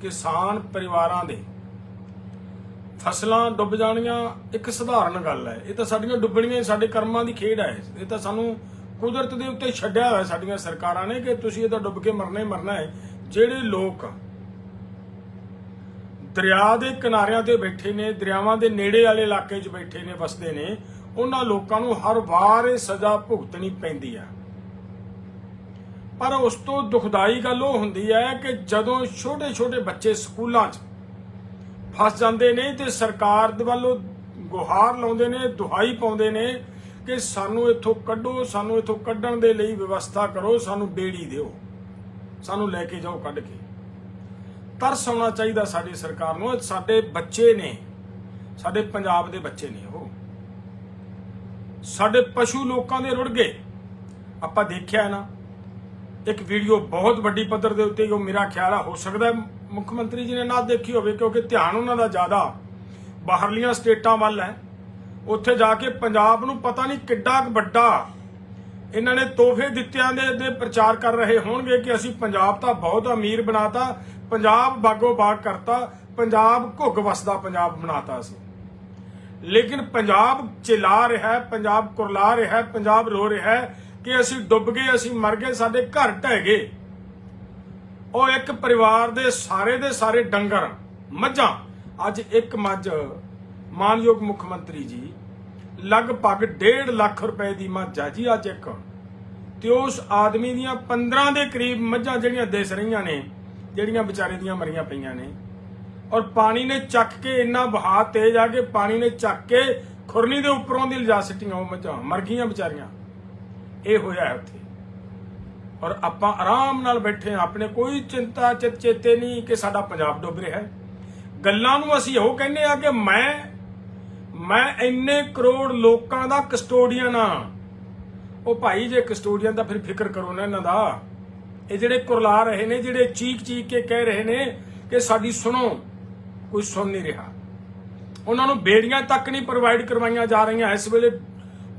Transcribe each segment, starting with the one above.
ਕਿਸਾਨ ਪਰਿਵਾਰਾਂ ਦੇ ਫਸਲਾਂ ਡੁੱਬ ਜਾਣੀਆਂ ਇੱਕ ਸਧਾਰਨ ਗੱਲ ਹੈ। ਇਹ ਤਾਂ ਸਾਡੀਆਂ ਡੁੱਬਣੀਆਂ ਸਾਡੇ ਕਰਮਾਂ ਦੀ ਖੇਡ ਹੈ। ਇਹ ਤਾਂ ਸਾਨੂੰ ਕੁਦਰਤ ਦੇ ਉੱਤੇ ਛੱਡਿਆ ਹੋਇਆ ਸਾਡੀਆਂ ਸਰਕਾਰਾਂ ਨੇ ਕਿ ਤੁਸੀਂ ਇਹ ਤਾਂ ਡੁੱਬ ਕੇ ਮਰਨਾ ਹੀ ਮਰਨਾ ਹੈ। ਜਿਹੜੇ ਲੋਕ ਦਰਿਆ ਦੇ ਕਿਨਾਰਿਆਂ ਤੇ ਬੈਠੇ ਨੇ, ਦਰਿਆਵਾਂ ਦੇ ਨੇੜੇ ਵਾਲੇ ਇਲਾਕੇ 'ਚ ਬੈਠੇ ਨੇ, ਵਸਦੇ ਨੇ, ਉਹਨਾਂ ਲੋਕਾਂ ਨੂੰ ਹਰ ਵਾਰ ਇਹ ਸਜ਼ਾ ਭੁਗਤਣੀ ਪੈਂਦੀ ਆ ਪਰ ਉਸ ਤੋਂ ਦੁਖਦਾਈ ਗੱਲ ਉਹ ਹੁੰਦੀ ਹੈ ਕਿ ਜਦੋਂ ਛੋਟੇ-ਛੋਟੇ ਬੱਚੇ ਸਕੂਲਾਂ 'ਚ ਫਸ ਜਾਂਦੇ ਨੇ ਤੇ ਸਰਕਾਰ ਦੇ ਵੱਲੋਂ ਗੁਹਾਰ ਲਾਉਂਦੇ ਨੇ, ਦੁਹਾਈ ਪਾਉਂਦੇ ਨੇ ਕਿ ਸਾਨੂੰ ਇੱਥੋਂ ਕੱਢੋ, ਸਾਨੂੰ ਇੱਥੋਂ ਕੱਢਣ ਦੇ ਲਈ ਵਿਵਸਥਾ ਕਰੋ, ਸਾਨੂੰ ਬੇੜੀ ਦਿਓ, ਸਾਨੂੰ ਲੈ ਕੇ ਜਾਓ ਕੱਢ ਕੇ। ਤਰਸ ਆਉਣਾ ਚਾਹੀਦਾ ਸਾਡੀ ਸਰਕਾਰ ਨੂੰ, ਸਾਡੇ ਬੱਚੇ ਨੇ, ਸਾਡੇ ਪੰਜਾਬ ਦੇ ਬੱਚੇ ਨੇ ਉਹ। ਸਾਡੇ ਪਸ਼ੂ ਲੋਕਾਂ ਦੇ ਰੁੜ ਗਏ। ਆਪਾਂ ਦੇਖਿਆ ਨਾ ਇੱਕ ਵੀਡੀਓ ਬਹੁਤ ਵੱਡੀ ਪੱਧਰ ਦੇ ਉੱਤੇ ਉਹ ਮੇਰਾ ਖਿਆਲ ਆ, ਹੋ ਸਕਦਾ ਮੁੱਖ ਮੰਤਰੀ ਜੀ ਨੇ ਨਾ ਦੇਖੀ ਹੋਵੇ, ਕਿਉਂਕਿ ਧਿਆਨ ਉਹਨਾਂ ਦਾ ਜ਼ਿਆਦਾ ਬਾਹਰਲੀਆਂ ਸਟੇਟਾਂ ਵੱਲ ਹੈ। ਉੱਥੇ ਜਾ ਕੇ ਪੰਜਾਬ ਨੂੰ ਪਤਾ ਨਹੀਂ ਕਿੱਡਾ ਵੱਡਾ ਇਹਨਾਂ ਨੇ ਤੋਹਫੇ ਦਿੱਤਿਆਂ ਦੇ ਦੇ ਪ੍ਰਚਾਰ ਕਰ ਰਹੇ ਹੋਣਗੇ ਕਿ ਅਸੀਂ ਪੰਜਾਬ ਤਾਂ ਬਹੁਤ ਅਮੀਰ ਬਣਾਤਾ, ਪੰਜਾਬ ਬਾਗੋ ਬਾਗ ਕਰਤਾ, ਪੰਜਾਬ ਘੁੱਗ ਵਸਦਾ ਪੰਜਾਬ ਬਣਾਤਾ ਅਸੀਂ। ਲੇਕਿਨ ਪੰਜਾਬ ਚਿਲਾ ਰਿਹਾ ਹੈ, ਪੰਜਾਬ ਕੁਰਲਾ ਰਿਹਾ ਹੈ, ਪੰਜਾਬ ਰੋ ਰਿਹਾ ਹੈ ਕਿ ਅਸੀਂ ਡੁੱਬ ਗਏ, ਅਸੀਂ ਮਰ ਗਏ, ਸਾਡੇ ਘਰ ਢਹਿ ਗਏ। ਉਹ ਇੱਕ ਪਰਿਵਾਰ ਦੇ ਸਾਰੇ ਦੇ ਸਾਰੇ ਡੰਗਰ, ਮੱਝਾਂ। ਅੱਜ ਇੱਕ ਮੱਝ, ਮਾਨਯੋਗ ਮੁੱਖ ਮੰਤਰੀ ਜੀ, ਲਗਭਗ 1.5 ਲੱਖ ਰੁਪਏ ਦੀ ਮੱਝ ਆ ਜੀ ਅੱਜ ਇੱਕ। ਤੇ ਉਸ ਆਦਮੀ ਦੀਆਂ 15 ਦੇ ਕਰੀਬ ਮੱਝਾਂ ਜਿਹੜੀਆਂ ਦਿਸ ਰਹੀਆਂ ਨੇ, ਜਿਹੜੀਆਂ ਵਿਚਾਰੇ ਦੀਆਂ ਮਰੀਆਂ ਪਈਆਂ ਨੇ। ਔਰ ਪਾਣੀ ਨੇ ਚੱਕ ਕੇ ਇੰਨਾ ਵਹਾਅ ਤੇਜ਼ ਆ ਕੇ ਪਾਣੀ ਨੇ ਚੱਕ ਕੇ ਖੁਰਨੀ ਦੇ ਉੱਪਰੋਂ ਦੀ ਲਿਜਾ ਸਿੱਟੀਆਂ ਉਹ ਮੱਝਾਂ, ਮਰ ਗਈਆਂ ਵਿਚਾਰੀਆਂ। ਇਹ ਹੋਇਆ ਹੈ ਉੱਥੇ। ਔਰ ਆਪਾਂ ਆਰਾਮ ਨਾਲ ਬੈਠੇ ਹਾਂ, ਆਪਣੇ ਕੋਈ ਚਿੰਤਾ ਚਿਤ ਚੇਤੇ ਨਹੀਂ ਕਿ ਸਾਡਾ ਪੰਜਾਬ ਡੁੱਬ ਰਿਹਾ ਹੈ। ਗੱਲਾਂ ਨੂੰ ਅਸੀਂ ਉਹ ਕਹਿੰਦੇ ਆ ਕਿ ਮੈਂ ਮੈਂ ਇੰਨੇ ਕਰੋੜ ਲੋਕਾਂ ਦਾ ਕਸਟੋਡੀਅਨ ਆ ਉਹ ਭਾਈ ਜੇ ਕਸਟੋਡੀਅਨ ਦਾ ਫਿਰ ਫਿਕਰ ਕਰੋ ਨਾ ਇਹਨਾਂ ਦਾ। ਇਹ ਜਿਹੜੇ ਕੁਰਲਾ ਰਹੇ ਨੇ, ਜਿਹੜੇ ਚੀਕ ਚੀਕ ਕੇ ਕਹਿ ਰਹੇ ਨੇ ਕਿ ਸਾਡੀ ਸੁਣੋ, ਕੋਈ ਸੁਣ ਨਹੀਂ ਰਿਹਾ। ਉਹਨਾਂ ਨੂੰ ਬੇੜੀਆਂ ਤੱਕ ਨਹੀਂ ਪ੍ਰੋਵਾਈਡ ਕਰਵਾਈਆਂ ਜਾ ਰਹੀਆਂ। ਇਸ ਵੇਲੇ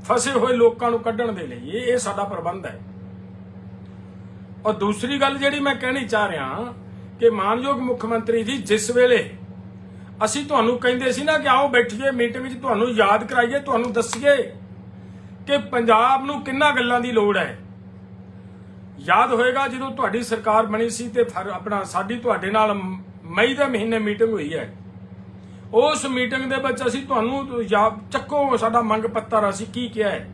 ਫਸੇ ਹੋਏ ਲੋਕਾਂ ਨੂੰ ਕੱਢਣ ਦੇ ਲਈ, ਇਹ ਇਹ ਸਾਡਾ ਪ੍ਰਬੰਧ ਹੈ। ਔਰ ਦੂਸਰੀ ਗੱਲ ਜਿਹੜੀ ਮੈਂ ਕਹਿਣੀ ਚਾਹ ਰਿਹਾ ਕਿ ਮਾਨਯੋਗ ਮੁੱਖ ਮੰਤਰੀ ਜੀ, ਜਿਸ ਵੇਲੇ ਅਸੀਂ ਤੁਹਾਨੂੰ ਕਹਿੰਦੇ ਸੀ ਨਾ ਕਿ ਆਓ ਬੈਠੀਏ, ਮੀਟਿੰਗ ਵਿੱਚ ਤੁਹਾਨੂੰ ਯਾਦ ਕਰਾਈਏ, ਤੁਹਾਨੂੰ ਦੱਸੀਏ ਕਿ ਪੰਜਾਬ ਨੂੰ ਕਿੰਨਾ ਗੱਲਾਂ ਦੀ ਲੋੜ ਹੈ। ਯਾਦ ਹੋਏਗਾ ਜਦੋਂ ਤੁਹਾਡੀ ਸਰਕਾਰ ਬਣੀ ਸੀ ਤੇ ਫਿਰ ਆਪਣਾ ਸਾਡੀ ਤੁਹਾਡੇ ਨਾਲ ਮਈ ਦੇ ਮਹੀਨੇ ਮੀਟਿੰਗ ਹੋਈ ਹੈ। ਉਸ ਮੀਟਿੰਗ ਦੇ ਵਿੱਚ ਅਸੀਂ ਤੁਹਾਨੂੰ ਯਾਦ ਚੱਕੋ ਸਾਡਾ ਮੰਗ ਪੱਤਰ, ਅਸੀਂ ਕੀ ਕਿਹਾ ਹੈ?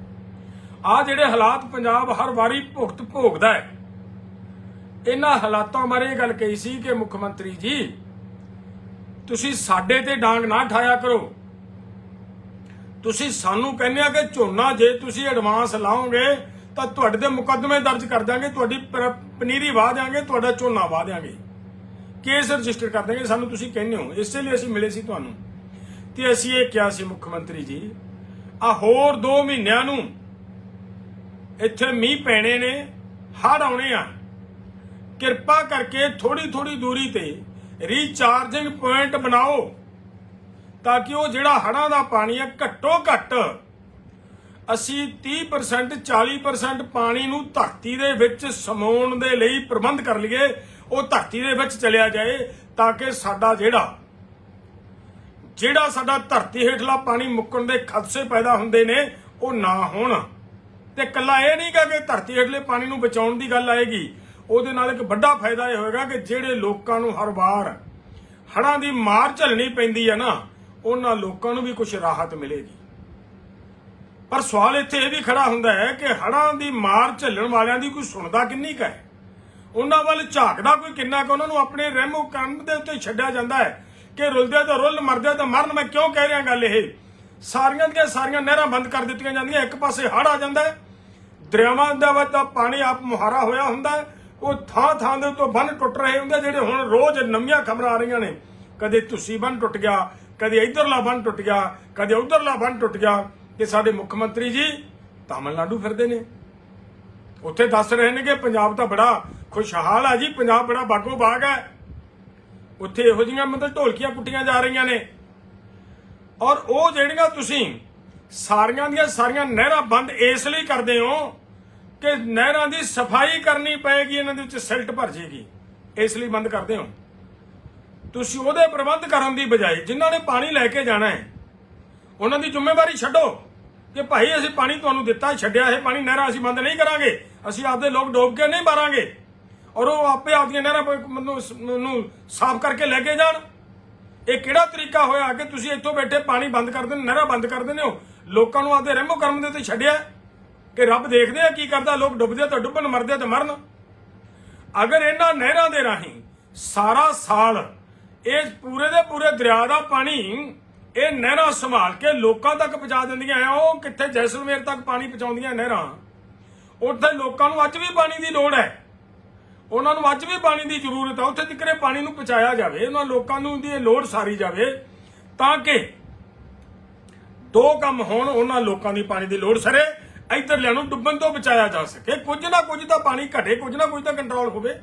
ਆ ਜਿਹੜੇ ਹਾਲਾਤ ਪੰਜਾਬ ਹਰ ਵਾਰੀ ਭੁਗਤ ਭੋਗਦਾ ਹੈ। ਇਹਨਾਂ ਹਾਲਾਤਾਂ ਬਾਰੇ ਇਹ ਗੱਲ ਕਹੀ ਸੀ ਕਿ ਮੁੱਖ ਮੰਤਰੀ ਜੀ, ਤੁਸੀਂ ਸਾਡੇ ਤੇ ਡਾਂਗ ਨਾ ਠਾਇਆ ਕਰੋ। ਤੁਸੀਂ ਸਾਨੂੰ ਕਹਿੰਦੇ ਆ ਕਿ ਝੋਨਾ ਜੇ ਤੁਸੀਂ ਐਡਵਾਂਸ ਲਾਓਗੇ, ਤਾਂ ਤੁਹਾਡੇ ਦੇ ਮੁਕੱਦਮੇ ਦਰਜ ਕਰ ਦਾਂਗੇ ਤੁਹਾਡੀ ਪ- ਪਨੀਰੀ ਵਾਹ ਦਿਆਂਗੇ, ਤੁਹਾਡਾ ਝੋਨਾ ਵਾਹ ਦਿਆਂਗੇ। ਕੇਸ ਰਜਿਸਟਰ ਕਰ ਦਾਂਗੇ ਸਾਨੂੰ ਤੁਸੀਂ ਕਹਿੰਦੇ ਹੋ। ਇਸੇ ਲਈ ਅਸੀਂ ਮਿਲੇ ਸੀ ਤੁਹਾਨੂੰ। ਤੇ ਅਸੀਂ ਇਹ ਕਿਹਾ ਸੀ ਮੁੱਖ ਮੰਤਰੀ ਜੀ ਆ ਹੋਰ 2 ਮਹੀਨਿਆਂ ਨੂੰ ਇੱਥੇ ਮੀਂਹ ਪੈਣੇ ਨੇ, ਹੜ੍ਹ ਆਉਣੇ ਆ। ਕਿਰਪਾ ਕਰਕੇ ਥੋੜੀ ਥੋੜੀ ਦੂਰੀ ਤੇ ਰੀਚਾਰਜਿੰਗ ਪੁਆਇੰਟ ਬਣਾਓ, ਤਾਂ ਕਿ ਉਹ ਜਿਹੜਾ ਹੜ੍ਹਾਂ ਦਾ ਪਾਣੀ ਹੈ ਘੱਟੋ ਘੱਟ ਅਸੀਂ 30% 40% ਪਾਣੀ ਨੂੰ ਧਰਤੀ ਦੇ ਵਿੱਚ ਸਮਾਉਣ ਦੇ ਲਈ ਪ੍ਰਬੰਧ ਕਰ ਲਈਏ। ਉਹ ਧਰਤੀ ਦੇ ਵਿੱਚ ਚਲਿਆ ਜਾਏ ਤਾਂ ਕਿ ਸਾਡਾ ਜਿਹੜਾ ਜਿਹੜਾ ਸਾਡਾ ਧਰਤੀ ਹੇਠਲਾ ਪਾਣੀ ਮੁੱਕਣ ਦੇ ਖਦਸ਼ੇ ਪੈਦਾ ਹੁੰਦੇ ਨੇ, ਉਹ ਨਾ ਹੋਣ। ਤੇ ਕੱਲਾ ਇਹ ਨਹੀਂ ਗਾ ਕਿ ਧਰਤੀ ਹੇਠਲੇ ਪਾਣੀ ਨੂੰ ਬਚਾਉਣ ਦੀ ਗੱਲ ਆਏਗੀ। ਉਹਦੇ ਨਾਲ ਇੱਕ ਵੱਡਾ ਫਾਇਦਾ ਇਹ ਹੋਏਗਾ ਕਿ ਜਿਹੜੇ ਲੋਕਾਂ ਨੂੰ ਹਰ ਵਾਰ ਹੜ੍ਹਾਂ ਦੀ ਮਾਰ ਝੱਲਣੀ ਪੈਂਦੀ ਹੈ ਨਾ, ਉਹਨਾਂ ਲੋਕਾਂ ਨੂੰ ਵੀ ਕੁਝ ਰਾਹਤ ਮਿਲੇਗੀ। ਪਰ ਸਵਾਲ ਇੱਥੇ ਇਹ ਵੀ ਖੜਾ ਹੁੰਦਾ ਹੈ ਕਿ ਹੜਾਂ ਦੀ ਮਾਰ ਝੱਲਣ ਵਾਲਿਆਂ ਦੀ ਕੋਈ ਸੁਣਦਾ ਕਿੰਨੀ ਕੁ ਹੈ? ਉਹਨਾਂ ਵੱਲ ਝਾਕਦਾ ਕੋਈ ਕਿੰਨਾ ਕੁ, ਉਹਨਾਂ ਨੂੰ ਆਪਣੇ ਰਹਿਮੋ ਕੰਮ ਦੇ ਉੱਤੇ ਛੱਡਿਆ ਜਾਂਦਾ ਹੈ ਕਿ ਰੁਲਦੇ ਤਾਂ ਰੁੱਲ, ਮਰਦੇ ਤਾਂ ਮਰਨ। ਮੈਂ ਕਿਉਂ ਕਹਿ ਰਿਹਾ ਗੱਲ ਇਹ? ਸਾਰੀਆਂ ਦੀਆਂ ਸਾਰੀਆਂ ਨਹਿਰਾਂ ਬੰਦ ਕਰ ਦਿੱਤੀਆਂ ਜਾਂਦੀਆਂ, ਇੱਕ ਪਾਸੇ ਹੜ੍ਹ ਆ ਜਾਂਦਾ ਹੈ, ਦਰਿਆਵਾਂ ਦਾ ਵਿੱਚ ਤਾਂ ਪਾਣੀ ਆਪ ਮੁਹਾਰਾ ਹੋਇਆ ਹੁੰਦਾ ਉਹ ਥਾਂ ਥਾਂ ਦੇ ਉੱਤੋਂ ਬੰਨ ਟੁੱਟ ਰਹੇ ਹੁੰਦੇ ਜਿਹੜੇ ਹੁਣ ਰੋਜ਼ ਨਵੀਆਂ ਖਬਰਾਂ ਆ ਰਹੀਆਂ ਨੇ। ਕਦੇ ਤੁਸੀਂ ਬੰਨ ਟੁੱਟ ਗਿਆ, ਕਦੇ ਇਧਰਲਾ ਬੰਨ ਟੁੱਟ ਗਿਆ, ਕਦੇ ਉਧਰਲਾ ਬੰਨ ਟੁੱਟ ਗਿਆ ਕਿ ਸਾਡੇ ਮੁੱਖ ਮੰਤਰੀ ਜੀ ਤਾਮਿਲਨਾਡੂ ਫਿਰਦੇ ਨੇ। ਉੱਥੇ ਦੱਸ ਰਹੇ ਨੇ ਕਿ ਪੰਜਾਬ ਤਾਂ ਬੜਾ ਖੁਸ਼ਹਾਲ ਆ ਜੀ, ਪੰਜਾਬ ਬੜਾ ਬਾਗੋ ਬਾਗ ਹੈ। ਉੱਥੇ ਇਹੋ ਜਿਹੀਆਂ ਮਤਲਬ ਢੋਲਕੀਆਂ ਪੁੱਟੀਆਂ ਜਾ ਰਹੀਆਂ ਨੇ। ਔਰ ਉਹ ਜਿਹੜੀਆਂ ਤੁਸੀਂ ਸਾਰੀਆਂ ਦੀਆਂ ਸਾਰੀਆਂ ਨਹਿਰਾਂ ਬੰਦ ਇਸ ਲਈ ਕਰਦੇ ਹੋ ਕਿ ਨਹਿਰਾਂ ਦੀ ਸਫ਼ਾਈ ਕਰਨੀ ਪਏਗੀ, ਇਹਨਾਂ ਦੇ ਵਿੱਚ ਸਿਲਟ ਭਰ ਜੇਗੀ। ਇਸ ਲਈ ਬੰਦ ਕਰਦੇ ਹੋ। ਤੁਸੀਂ ਉਹਦੇ ਪ੍ਰਬੰਧ ਕਰਨ ਦੀ ਬਜਾਏ ਜਿਨ੍ਹਾਂ ਨੇ ਪਾਣੀ ਲੈ ਕੇ ਜਾਣਾ ਹੈ, ਉਹਨਾਂ ਦੀ ਜ਼ਿੰਮੇਵਾਰੀ ਛੱਡੋ ਕਿ ਭਾਈ ਅਸੀਂ ਪਾਣੀ ਤੁਹਾਨੂੰ ਦਿੱਤਾ, ਛੱਡਿਆ ਇਹ ਪਾਣੀ ਨਹਿਰਾਂ ਅਸੀਂ ਬੰਦ ਨਹੀਂ ਕਰਾਂਗੇ। ਅਸੀਂ ਆਪਦੇ ਲੋਕ ਡੋਬ ਕੇ ਨਹੀਂ ਮਾਰਾਂਗੇ। ਔਰ ਉਹ ਆਪੇ ਆਪਦੀਆਂ ਨਹਿਰਾਂ ਪ- ਨੂੰ ਨੂੰ ਸਾਫ਼ ਕਰਕੇ ਲੈ ਕੇ ਜਾਣ। ਇਹ ਕਿਹੜਾ ਤਰੀਕਾ ਹੋਇਆ ਕਿ ਤੁਸੀਂ ਇੱਥੋਂ ਬੈਠੇ ਪਾਣੀ ਬੰਦ ਕਰ ਦਿੰਦੇ, ਨਹਿਰਾਂ ਬੰਦ ਕਰ ਦਿੰਦੇ ਹੋ? ਲੋਕਾਂ ਨੂੰ ਆਪਦੇ ਰਹਿਮੋ ਕਰਮ ਦੇ ਤੇ ਛੱਡਿਆ ਕਿ ਰੱਬ ਦੇਖਦੇ ਆ ਕੀ ਕਰਦਾ, ਲੋਕ ਡੁੱਬਦੇ ਤਾਂ ਡੁੱਬਣ, ਮਰਦੇ ਤਾਂ ਮਰਨ। ਅਗਰ ਇਹਨਾਂ ਨਹਿਰਾਂ ਦੇ ਰਾਹੀਂ ਸਾਰਾ ਸਾਲ ਇਹ ਪੂਰੇ ਦੇ ਪੂਰੇ ਦਰਿਆ ਦਾ ਪਾਣੀ ਇਹ ਨਹਿਰਾਂ ਸੰਭਾਲ ਕੇ ਲੋਕਾਂ ਤੱਕ ਪਹੁੰਚਾ ਦਿੰਦੀਆਂ ਆ, ਉਹ ਕਿੱਥੇ ਜੈਸਲਮੇਰ ਤੱਕ ਪਾਣੀ ਪਹੁੰਚਾਉਂਦੀਆਂ ਨਹਿਰਾਂ, ਉੱਥੇ ਲੋਕਾਂ ਨੂੰ ਅੱਜ ਵੀ ਪਾਣੀ ਦੀ ਲੋੜ ਹੈ। ਉਹਨਾਂ ਨੂੰ ਅੱਜ ਵੀ ਪਾਣੀ ਦੀ ਜ਼ਰੂਰਤ ਆ, ਉੱਥੇ ਤਿਕਰੇ ਪਾਣੀ ਨੂੰ ਪਹੁੰਚਾਇਆ ਜਾਵੇ, ਉਹਨਾਂ ਲੋਕਾਂ ਨੂੰ ਦੀ ਇਹ ਲੋੜ ਸਾਰੀ ਜਾਵੇ, ਤਾਂ ਕਿ ਦੋ ਕੰਮ ਹੋਣ, ਉਹਨਾਂ ਲੋਕਾਂ ਦੀ ਪਾਣੀ ਦੀ ਲੋੜ ਸਰੇ, ਇੱਧਰ ਨੂੰ ਡੁੱਬਣ ਤੋਂ ਬਚਾਇਆ ਜਾ ਸਕੇ। ਕੁਝ ਨਾ ਕੁਝ ਤਾਂ ਪਾਣੀ ਘਟੇ, ਕੁਝ ਨਾ ਕੁਝ ਤਾਂ ਕੰਟਰੋਲ ਹੋਵੇ।